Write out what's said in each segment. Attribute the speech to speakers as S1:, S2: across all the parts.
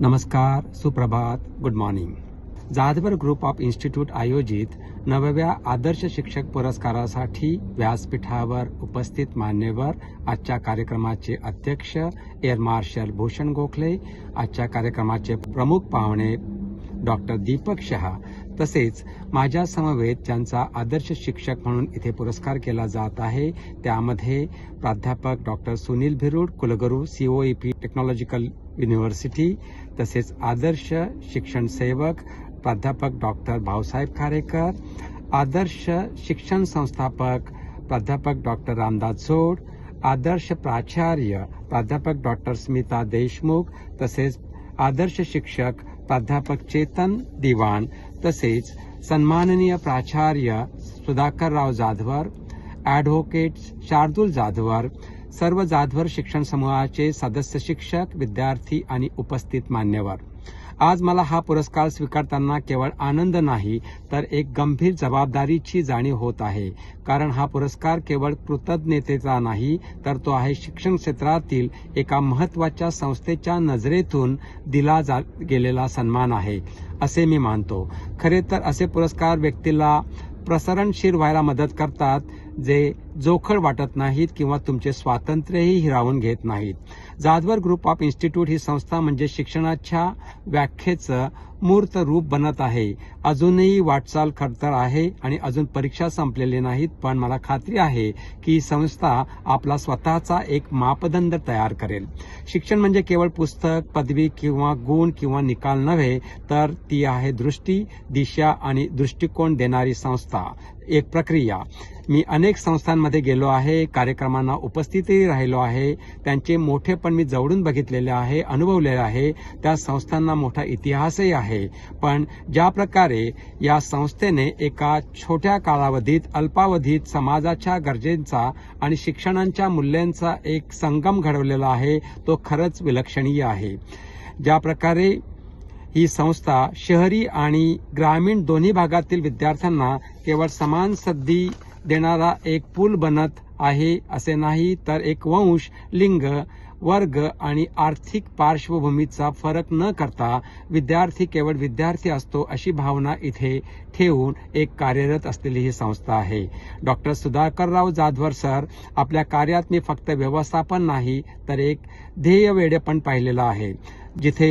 S1: नमस्कार सुप्रभात good morning Jadhavar group of institute आयोजित नवव्या आदर्श शिक्षक पुरस्कारासाठी व्यासपीठावर उपस्थित मान्यवर आजच्या कार्यक्रमाचे अध्यक्ष एअर मार्शल भूषण गोखले आजच्या कार्यक्रमाचे प्रमुख पाहुणे डॉक्टर दीपक शहा. तसेच माझ्या समवेत ज्यांचा आदर्श शिक्षक म्हणून इथे पुरस्कार केला जात आहे त्यामध्ये प्राध्यापक डॉक्टर सुनील भिरूड कुलगुरू सीओईपी टेक्नॉलॉजिकल युनिव्हर्सिटी तसेच आदर्श शिक्षण सेवक प्राध्यापक डॉक्टर भाऊसाहेब खारेकर आदर्श शिक्षण संस्थापक प्राध्यापक डॉक्टर रामदास जोड आदर्श प्राचार्य प्राध्यापक डॉक्टर स्मिता देशमुख तसेच आदर्श शिक्षक प्राध्यापक चेतन दिवाण तसेच सन्माननीय प्राचार्य सुधाकरराव जाधवर ॲडव्होकेट शार्दूल जाधवर सर्व जाधवर शिक्षण समूहाचे सदस्य शिक्षक विद्यार्थी आणि उपस्थित मान्यवर. आज मला हा पुरस्कार स्वीकारताना केवळ आनंद नाही तर एक गंभीर जबाबदारीची जाणीव होत आहे. कारण हा पुरस्कार केवळ कृतज्ञतेचा नाही तर तो आहे शिक्षण क्षेत्रातील एका महत्त्वाच्या संस्थेच्या नजरेतून दिला जा गेलेला सन्मान आहे असे मी मानतो. खरे तर असे पुरस्कार व्यक्तीला प्रसारणशीर व्हायला मदत करतात जे जोखड वाटत नाहीत किंवा तुमचे स्वातंत्र्यही हिरावून घेत नाहीत. जाधवर ग्रुप ऑफ इन्स्टिट्यूट ही संस्था म्हणजे शिक्षणाच्या व्याख्येचं मूर्त रूप बनत आहे. अजूनही वाटचाल खडतर आहे आणि अजून परीक्षा संपलेली नाहीत पण मला खात्री आहे की ही संस्था आपला स्वतःचा एक मापदंड तयार करेल. शिक्षण म्हणजे केवळ पुस्तक पदवी किंवा गुण किंवा निकाल नव्हे तर ती आहे दृष्टी दिशा आणि दृष्टिकोन देणारी संस्था. एक प्रक्रिया. मी अनेक संस्थांमध्ये गेलो आहे कार्यक्रमांना उपस्थितही राहिलो आहे. त्यांचे मोठे पण मी जवळून बघितलेले आहे अनुभवलेले आहे. त्या संस्थांना मोठा इतिहासही आहे. पण ज्या प्रकारे या संस्थेने एका छोट्या कालावधीत अल्पावधीत समाजाच्या गरजेंचा आणि शिक्षणांच्या मूल्यांचा एक संगम घडवलेला आहे तो खरंच विलक्षणीय आहे. ज्या प्रकारे ही संस्था शहरी आणि ग्रामीण दोन्ही भागातील विद्यार्थ्यांना केवळ समान संधी देणारा एक पूल बनत आहे असे नाही तर एक वंश लिंग वर्ग आणि आर्थिक पार्श्वभूमीचा फरक न करता विद्यार्थी केवळ विद्यार्थी असतो अशी भावना इथे ठेवून एक कार्यरत असलेली ही संस्था आहे. डॉक्टर सुधाकरराव जाधवर सर आपल्या कार्यात मी फक्त व्यवस्थापन नाही तर एक ध्येय वेडे पण पाहिलेलं आहे. जिथे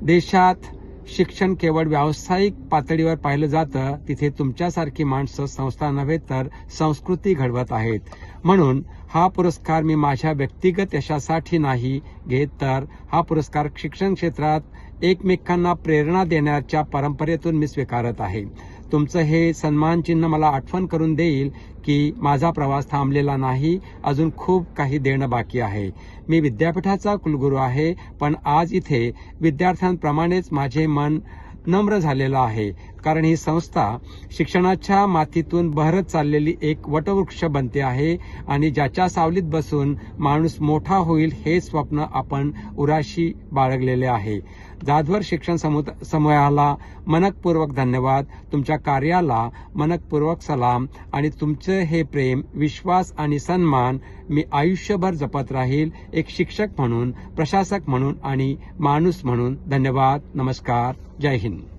S1: देशात शिक्षण केवळ व्यावसायिक पातळीवर पाहिलं जातं तिथे तुमच्यासारखी माणसं संस्था नव्हे तर संस्कृती घडवत आहेत. म्हणून हा पुरस्कार मी माझ्या व्यक्तिगत यशासाठी नाही घेत तर हा पुरस्कार शिक्षण क्षेत्रात एकमेकांना प्रेरणा देण्याच्या परंपरेतून मी स्वीकारत आहे. तुमचं हे सन्मान चिन्ह मला आठवण करून देईल की माझा प्रवास थांबलेला नाही अजून खूप काही देणं बाकी आहे. मी विद्यापीठाचा कुलगुरू आहे पण आज इथे विद्यार्थ्यांप्रमाणेच माझे मन नम्र झालेलं आहे. कारण ही संस्था शिक्षणाच्या मातीतून बहरत चाललेली एक वटवृक्ष बनते आहे आणि ज्याच्या सावलीत बसून माणूस मोठा होईल हे स्वप्न आपण उराशी बाळगलेले आहे. जाधवर शिक्षण समूहाला मनकपूर्वक धन्यवाद. तुमच्या कार्याला मनकपूर्वक सलाम आणि तुमचं हे प्रेम विश्वास आणि सन्मान मी आयुष्यभर जपत राहील. एक शिक्षक म्हणून प्रशासक म्हणून आणि माणूस म्हणून धन्यवाद. नमस्कार. जय हिंद.